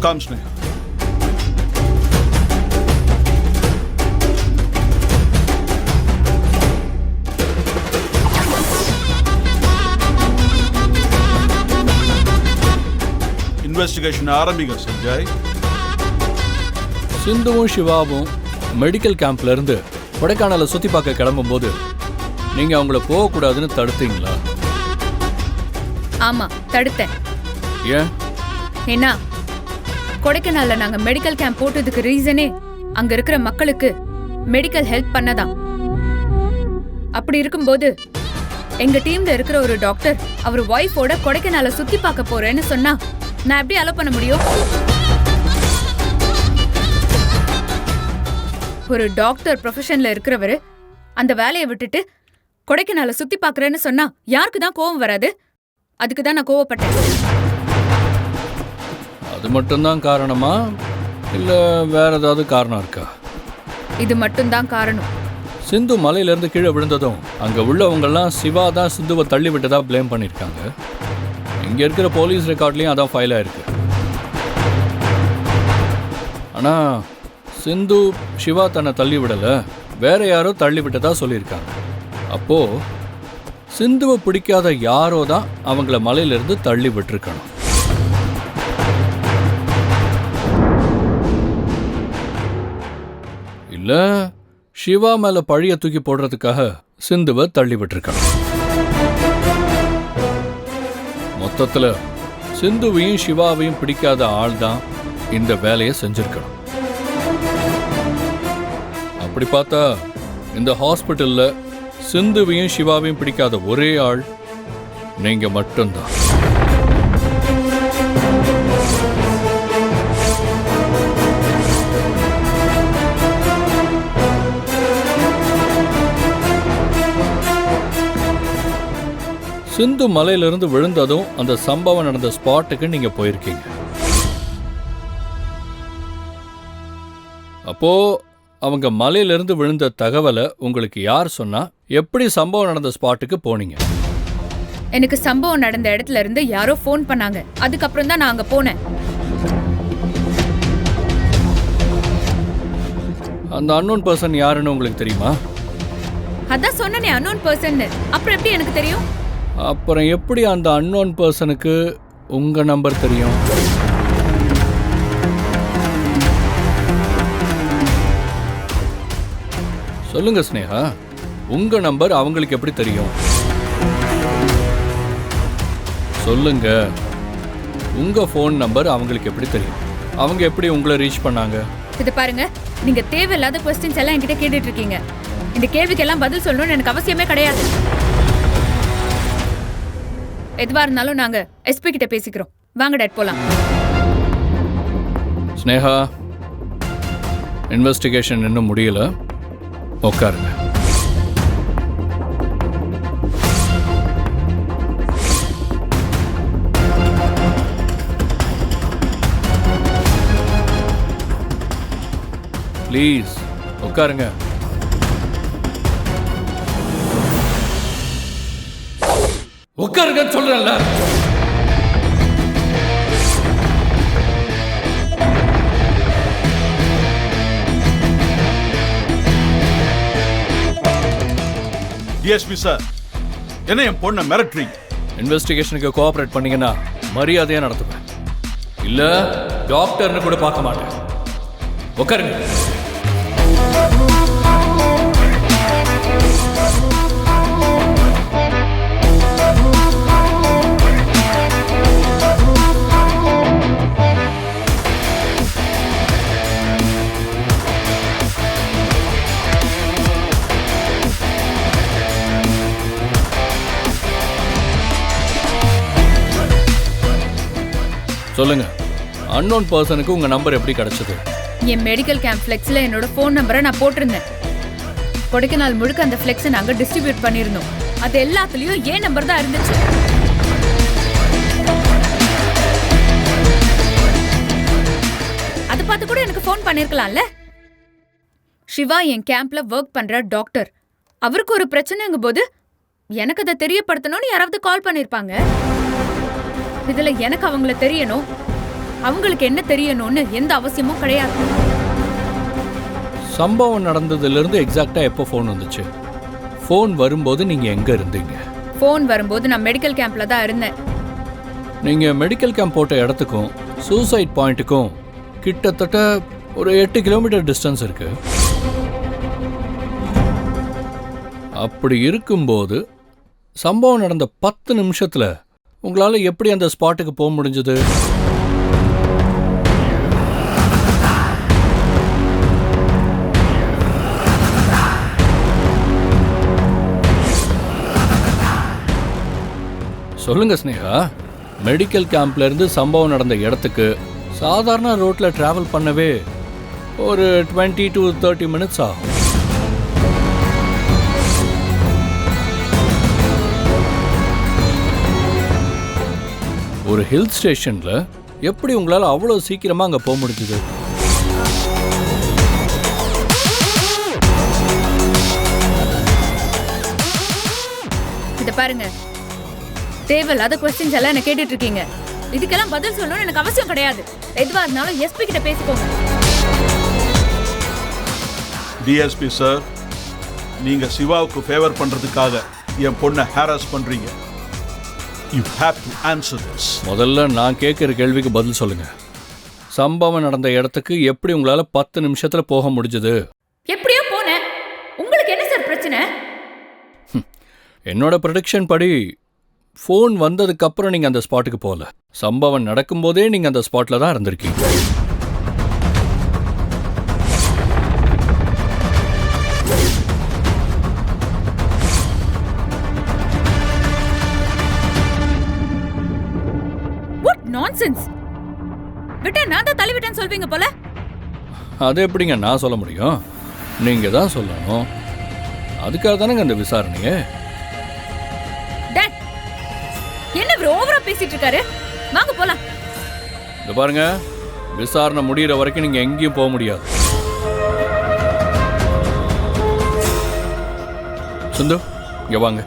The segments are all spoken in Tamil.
Come, Sneha. இன்வெஸ்டிகேஷன் ஆரம்பிங்க சஞ்சய் சிந்துவும் சிவாவும் மெடிக்கல் கேம்ப்ல இருந்து கொடைக்கானலை சுத்தி பார்க்க கிளம்பும்போது நீங்க அவங்கள போகக்கூடாதுன்னு தடுத்தீங்களா? ஆமா தடுத்தேன். ஏன்? என்ன கொடைக்கானல்ல நாங்க மெடிக்கல் கேம்ப் போட்டதுக்கு ரீசனே அங்க இருக்கிற மக்களுக்கு மெடிக்கல் ஹெல்ப் பண்ணதான். அப்படி இருக்கும்போது எங்க டீம்ல இருக்கிற ஒரு டாக்டர் அவர் ஒய்ஃபோட கொடைக்கானலை சுத்தி பார்க்க போறேன்னு சொன்னா நான் எப்படி அலோ பண்ண முடியும்? ஒரு டாக்டர் ப்ரொஃபஷன்ல இருக்கிறவரு அந்த வேலையை விட்டுட்டு கொடைக்கானலை சுத்தி பார்க்கறேன்னு சொன்னா யாருக்கு தான் கோவம் வராது? அதுக்கு தான் நான் கோவப்பட்டேன். அது மட்டும்தான் காரணமா? இல்ல வேற ஏதாவது காரணம் இருக்கா? இது மட்டும்தான் காரணம். சிந்து மலையிலேருந்து கீழே விழுந்ததும் அங்கே உள்ளவங்கெல்லாம் சிவா தான் சிந்துவை தள்ளி விட்டதா ப்ளேம் பண்ணியிருக்காங்க இங்கே இருக்கிற போலீஸ் ரெக்கார்ட்லேயும் அதான் ஃபைல் ஆயிருக்கு. ஆனால் சிந்து சிவா தன்னை தள்ளி விடலை வேற யாரோ தள்ளி விட்டதா சொல்லியிருக்காங்க. அப்போது சிந்துவை பிடிக்காத யாரோ தான் அவங்கள மலையிலேருந்து தள்ளி விட்டுருக்கணும். இல்ல சிவா மேல பழிய தூக்கி போடுறதுக்காக சிந்துவை தள்ளி விட்டுருக்கான் மொத்தத்துல சிந்துவையும் சிவாவையும் பிடிக்காத ஆள் தான் இந்த வேலையை செஞ்சிருக்கணும். அப்படி பார்த்தா இந்த ஹாஸ்பிட்டல்ல சிந்துவையும் சிவாவையும் பிடிக்காத ஒரே ஆள் நீங்க மட்டும்தான். சிந்து மலையிலிருந்து விழுந்ததும் அந்த சம்பவம் நடந்த ஸ்பாட்டுக்கு நீங்க போயிருக்கீங்க. அப்போ அவங்க மலையிலிருந்து விழுந்த தகவலை உங்களுக்கு யார் சொன்னா எப்படி சம்பவம் நடந்த ஸ்பாட்டுக்கு போனீங்க? எனக்கு சம்பவம் நடந்த இடத்துல இருந்து யாரோ ஃபோன் பண்ணாங்க. அதுக்கப்புறம் தான் நான் அங்க போனேன். அந்த அன்னோன் பர்சன் யாருன்னு உங்களுக்கு தெரியுமா? அதான் சொன்னனே அன்னோன் பர்சன் அப்புறம் எப்படி எனக்கு தெரியும்? அப்புறம் எப்படி அந்த அன்னோன் பர்சனுக்கு உங்கள் நம்பர் தெரியும்? சொல்லுங்கள் ஸ்னேகா உங்கள் நம்பர் அவங்களுக்கு எப்படி தெரியும்? சொல்லுங்க உங்கள் ஃபோன் நம்பர் அவங்களுக்கு எப்படி தெரியும்? அவங்க எப்படி உங்களை ரீச் பண்ணாங்க? இது பாருங்க நீங்க தேவையில்லாத கொஸ்டின்ஸ் எல்லாம் என்கிட்ட கேட்டுட்டு இருக்கீங்க. இந்த கேள்விக்கெல்லாம் பதில் சொல்லணும்னு எனக்கு அவசியமே கிடையாது. எதுவா இருந்தாலும் நாங்க எஸ்பி கிட்ட பேசிக்கிறோம். வாங்க டேட் போலாம். ஸ்னேகா இன்வெஸ்டிகேஷன் இன்னும் முடியல. உட்காருங்க. ப்ளீஸ் உட்காருங்க. உட்காருங்கன்னு சொல்றேன்ல. டிஎஸ்பி சார் என்ன என் பொண்ணை மிரட்டுறீங்க? இன்வெஸ்டிகேஷனுக்கு கோஆபரேட் பண்ணீங்கன்னா மரியாதையா நடத்துவேன். இல்ல டாக்டர்னு கூட பார்க்க மாட்டேன். உட்காருங்க. சொல்லுங்க. அன்னோன் பர்சனுக்கு உங்க நம்பர் எப்படி கிடைச்சது? என் மெடிக்கல் கேம்ப் ஃப்ளெக்ஸில் என்னோட ஃபோன் நம்பரை நான் போட்டிருந்தேன். கொடைக்கானல் முழுக்க அந்த ஃப்ளெக்ஸை நாங்கள் டிஸ்ட்ரிபியூட் பண்ணியிருந்தோம். அது எல்லாத்துலேயும் ஏன் நம்பர் தான் இருந்துச்சு? அதை பார்த்து கூட எனக்கு ஃபோன் பண்ணியிருக்கலாம்ல சிவா என் கேம்ப்ல ஒர்க் பண்ற டாக்டர் அவருக்கு ஒரு பிரச்சனைங்கும் போது எனக்கு அதை தெரியப்படுத்தணும்னு யாராவது கால் பண்ணியிருப்பாங்க இதுல எனக்கு அவங்கள தெரியணும். அவங்களுக்கு என்ன தெரியணும்னு எந்த அவசியமும் கிடையாது. சம்பவம் நடந்ததுலேருந்து எக்ஸாக்டாக எப்போ ஃபோன் வந்துச்சு? ஃபோன் வரும்போது நீங்கள் எங்கே இருந்தீங்க? ஃபோன் வரும்போது நான் மெடிக்கல் கேம்ப்ல தான் இருந்தேன். நீங்கள் மெடிக்கல் கேம்ப் போட்ட இடத்துக்கும் சூசைட் பாயிண்ட்டுக்கும் கிட்டத்தட்ட ஒரு எட்டு கிலோமீட்டர் டிஸ்டன்ஸ் இருக்கு. அப்படி இருக்கும்போது சம்பவம் நடந்த பத்து நிமிஷத்தில் உங்களால் எப்படி அந்த ஸ்பாட்டுக்கு போக முடிஞ்சது? சொல்லுங்க ஸ்னேகா மெடிக்கல் கேம்ப்ல இருந்து சம்பவம் நடந்த இடத்துக்கு சாதாரண ரோட்டில் டிராவல் பண்ணவே ஒரு டுவெண்ட்டி டு தேர்ட்டி மினிட்ஸ் ஆகும். ஒரு ஹில் ஸ்டேஷன்ல எப்படி உங்களால் அவ்வளோ சீக்கிரமா அங்கே போக முடிஞ்சுது? இத பாருங்க. தேவையில்லாத கொஸ்டின்ஸ் எல்லாம் என்ன கேட்டுட்டு இருக்கீங்க இதுக்கெல்லாம் பதில் சொல்லணும்னு எனக்கு அவசியம் கிடையாது. எதுவா இருந்தாலும் எஸ்பி கிட்ட பேசிக்கோங்க. டிஎஸ்பி சார் நீங்க சிவாவுக்கு ஃபேவர் பண்றதுக்காக என் பொண்ணை ஹாரஸ் பண்றீங்க. You have to answer this முதல்ல நான் கேட்குற கேள்விக்கு பதில் சொல்லுங்க. சம்பவம் நடந்த இடத்துக்கு எப்படி உங்களால் பத்து நிமிஷத்துல போக முடிஞ்சது? எப்படியோ போனேன். உங்களுக்கு என்ன சார் பிரச்சனை? என்னோட ப்ரொடிக்ஷன் படி ஃபோன் வந்ததுக்கு அப்புறம் நீங்க அந்த ஸ்பாட்டுக்கு போகல. சம்பவம் நடக்கும்போதே நீங்க அந்த ஸ்பாட்ல தான் இருந்திருக்கீங்க. நான்சென்ஸ் விட்டா நான் தான் தள்ளி விட்டேன்னு சொல்வீங்க போல. அது எப்படிங்க நான் சொல்ல முடியும்? நீங்க தான் சொல்லணும். அதுக்காக தானேங்க அந்த விசாரணையே? என்ன இவர் ஓவரா பேசிட்டு இருக்காரு? வாங்க போலாம். இந்த பாருங்க விசாரணை முடியிற வரைக்கும் நீங்க எங்கேயும் போக முடியாது. சிந்து இங்க வாங்க.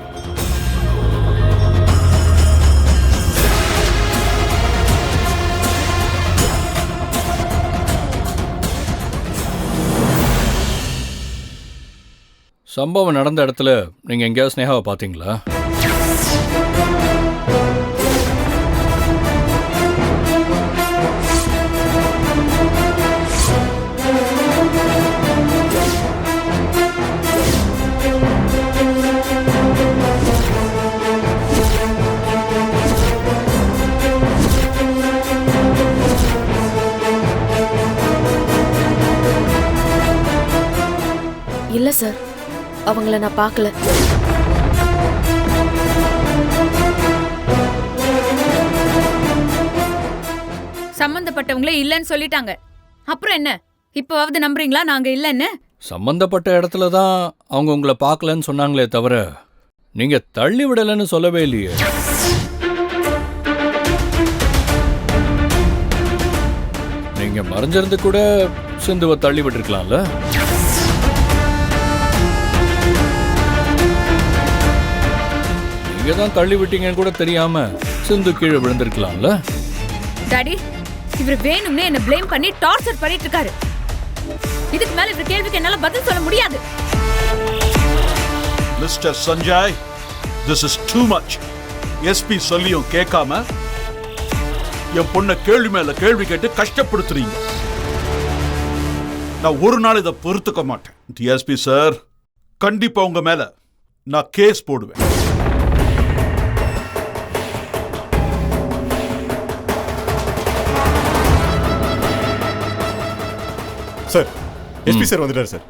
சம்பவம் நடந்த இடத்துல நீங்கள் எங்கேயாவது ஸ்னேகாவை பார்த்தீங்களா? இல்லை சார். அவங்கள நான் பார்க்கல. சம்பந்தப்பட்டவங்களே இல்லைன்னு சொல்லிட்டாங்க. அப்புறம் என்ன? இப்போவாவது நம்புறீங்களா? நாங்க இல்லைன்னு? சம்பந்தப்பட்ட இடத்துல தான் அவங்க உங்களை பார்க்கலன்னு சொன்னாங்களே தவிர நீங்க தள்ளி விடலைன்னு சொல்லவே இல்லையே. நீங்க மறைஞ்சிருந்து கூட சிந்துவை தள்ளி விட்டுருக்கலாம்ல? நீங்க தான் தள்ளி விட்டீங்கன்னு கூட தெரியாம சிந்து கீழே விழுந்திருக்கலாம்ல? டாடி இவர் வேணும்னே என்ன ப்ளேம் பண்ணி டார்ச்சர் பண்ணிட்டு இருக்காரு. இதுக்கு மேல இவர் கேள்விக்கு என்னால பதில் சொல்ல முடியாது. Mister Sanjay this is too much SP சொல்லியும் கேட்காம என் பொண்ணை கேள்வி மேல கேள்வி கேட்டு கஷ்டப்படுத்துறீங்க. நான் ஒரு நாள் இதை பொறுத்துக்க மாட்டேன். டிஎஸ்பி சார் கண்டிப்பா உங்க மேல நான் கேஸ் போடுவேன். சார் எஸ்பி சார் வந்துட்டார் சார்.